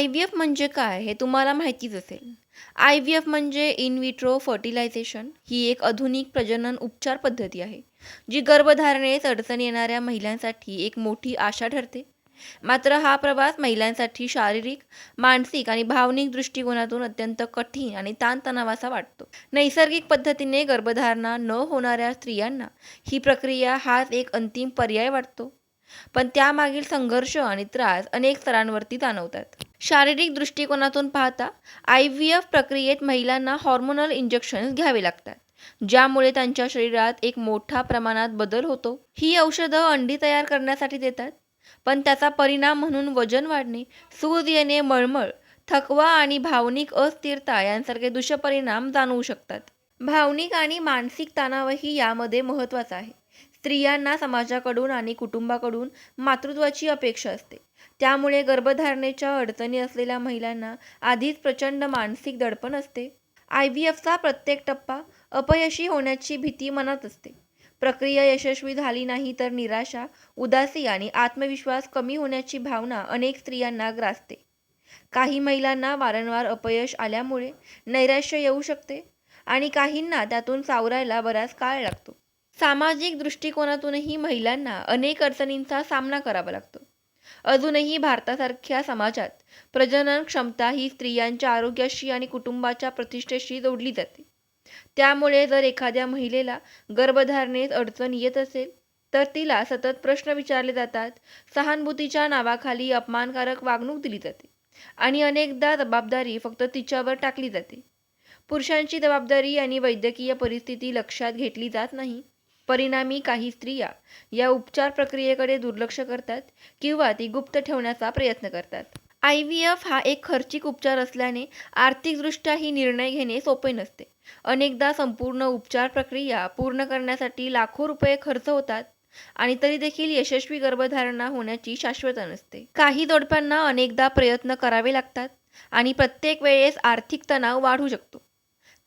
I V F म्हणजे काय हे तुम्हाला माहितीच असेल. आय व्ही एफ म्हणजे इन विट्रो फर्टिलायझेशन ही एक आधुनिक प्रजनन उपचार पद्धती आहे जी गर्भधारणेस अडचण येणाऱ्या महिलांसाठी एक मोठी आशा ठरते. मात्र हा प्रवास महिलांसाठी शारीरिक मानसिक आणि भावनिक दृष्टिकोनातून अत्यंत कठीण आणि ताणतणावाचा वाटतो. नैसर्गिक पद्धतीने गर्भधारणा न होणाऱ्या स्त्रियांना ही प्रक्रिया हाच एक अंतिम पर्याय वाटतो. पण त्यामागील संघर्ष आणि त्रास अनेक स्तरांवरती जाणवतात. शारीरिक दृष्टिकोनातून पाहता आय व्ही एफ प्रक्रियेत महिलांना हॉर्मोनल इंजेक्शन्स घ्यावे लागतात ज्यामुळे त्यांच्या शरीरात एक मोठ्या प्रमाणात बदल होतो. ही औषधं अंडी तयार करण्यासाठी देतात पण त्याचा परिणाम म्हणून वजन वाढणे सूज येणे मळमळ थकवा आणि भावनिक अस्थिरता यांसारखे दुष्परिणाम जाणवू शकतात. भावनिक आणि मानसिक तणावही यामध्ये महत्त्वाचा आहे. स्त्रियांना समाजाकडून आणि कुटुंबाकडून मातृत्वाची अपेक्षा असते. त्यामुळे गर्भधारणेच्या अडचणी असलेल्या महिलांना आधीच प्रचंड मानसिक दडपण असते. आय व्ही एफचा प्रत्येक टप्पा अपयशी होण्याची भीती मनात असते. प्रक्रिया यशस्वी झाली नाही तर निराशा उदासी आणि आत्मविश्वास कमी होण्याची भावना अनेक स्त्रियांना ग्रासते. काही महिलांना वारंवार अपयश आल्यामुळे नैराश्य येऊ शकते आणि काहींना त्यातून सावरायला बराच काळ लागतो. सामाजिक दृष्टिकोनातूनही महिलांना अनेक अडचणींचा सामना करावा लागतो. अजूनही भारतासारख्या समाजात प्रजनन क्षमता ही स्त्रियांच्या आरोग्याशी आणि कुटुंबाच्या प्रतिष्ठेशी जोडली जाते. त्यामुळे जर एखाद्या महिलेला गर्भधारणेत अडचण येत असेल तर तिला सतत प्रश्न विचारले जातात सहानुभूतीच्या नावाखाली अपमानकारक वागणूक दिली जाते आणि अनेकदा जबाबदारी फक्त तिच्यावर टाकली जाते. पुरुषांची जबाबदारी आणि वैद्यकीय परिस्थिती लक्षात घेतली जात नाही परिणामी काही स्त्रिया या उपचार प्रक्रियेकडे दुर्लक्ष करतात किंवा ती गुप्त ठेवण्याचा प्रयत्न करतात. आय व्ही एफ हा एक खर्चिक उपचार असल्याने आर्थिकदृष्ट्याही निर्णय घेणे सोपे नसते. अनेकदा संपूर्ण उपचार प्रक्रिया पूर्ण करण्यासाठी लाखो रुपये खर्च होतात आणि तरी देखील यशस्वी गर्भधारणा होण्याची शाश्वता नसते. काही जोडप्यांना अनेकदा प्रयत्न करावे लागतात आणि प्रत्येक वेळेस आर्थिक तणाव वाढू शकतो.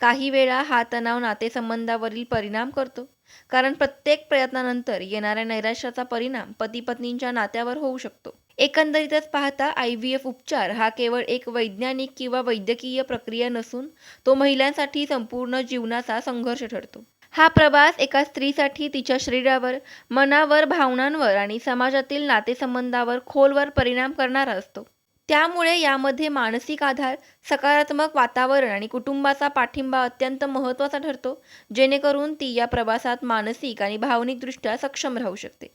काही वेळा हा तणाव नातेसंबंधावरील परिणाम करतो. कारण प्रत्येक प्रयत्नानंतर येणाऱ्या नैराश्याचा परिणाम पती पत्नींच्या नात्यावर होऊ शकतो. एकंदरीतच पाहता आय व्ही एफ उपचार हा केवळ एक वैज्ञानिक किंवा वैद्यकीय प्रक्रिया नसून तो महिलांसाठी संपूर्ण जीवनाचा संघर्ष ठरतो. हा प्रवास एका स्त्रीसाठी तिच्या शरीरावर मनावर भावनांवर आणि समाजातील नातेसंबंधावर खोलवर परिणाम करणारा असतो. त्यामुळे यामध्ये मानसिक आधार सकारात्मक वातावरण आणि कुटुंबाचा पाठिंबा अत्यंत महत्त्वाचा ठरतो जेणेकरून ती या प्रवासात मानसिक आणि भावनिकदृष्ट्या सक्षम राहू शकते.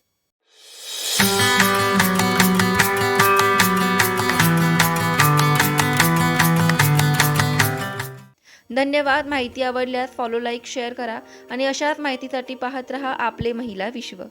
धन्यवाद माहिती आवडल्यास फॉलो लाईक शेअर करा आणि अशाच माहितीसाठी पाहत रहा आपले महिला विश्व.